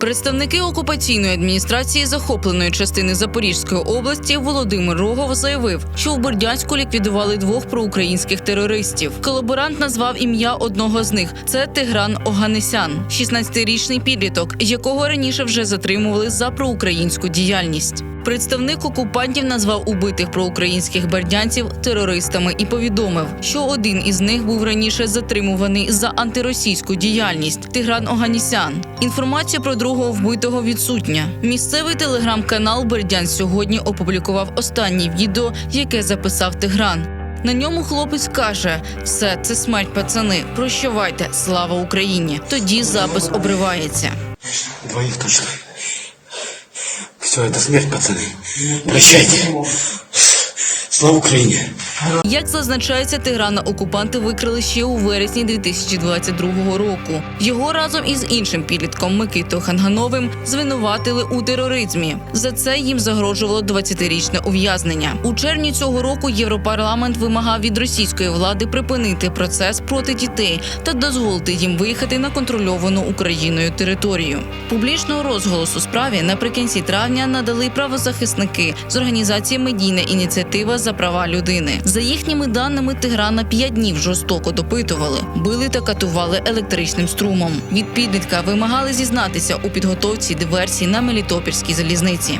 Представники окупаційної адміністрації захопленої частини Запорізької області Володимир Рогов заявив, що в Бердянську ліквідували двох проукраїнських терористів. Колаборант назвав ім'я одного з них. Це Тигран Оганесян, 16-річний підліток, якого раніше вже затримували за проукраїнську діяльність. Представник окупантів назвав убитих проукраїнських бердянців терористами і повідомив, що один із них був раніше затримуваний за антиросійську діяльність Тигран Оганісян. Інформація про другого вбитого відсутня. Місцевий телеграм-канал Бердян сьогодні опублікував останнє відео, яке записав Тигран. На ньому хлопець каже: все це смерть, пацани. Прощавайте, слава Україні. Тоді запис обривається. Двоих точно. Все, это смерть, пацаны. Прощайте. Слава Украине. Як зазначається, Тиграна окупанти викрили ще у вересні 2022 року. Його разом із іншим підлітком Микитою Хангановим звинуватили у тероризмі. За це їм загрожувало 20-річне ув'язнення. У червні цього року Європарламент вимагав від російської влади припинити процес проти дітей та дозволити їм виїхати на контрольовану Україною територію. Публічного розголосу справі наприкінці травня надали правозахисники з організації Медійна ініціатива за права людини. За їхніми даними, Тиграна п'ять днів жорстоко допитували, били та катували електричним струмом. Від підлітка вимагали зізнатися у підготовці диверсії на Мелітопільській залізниці.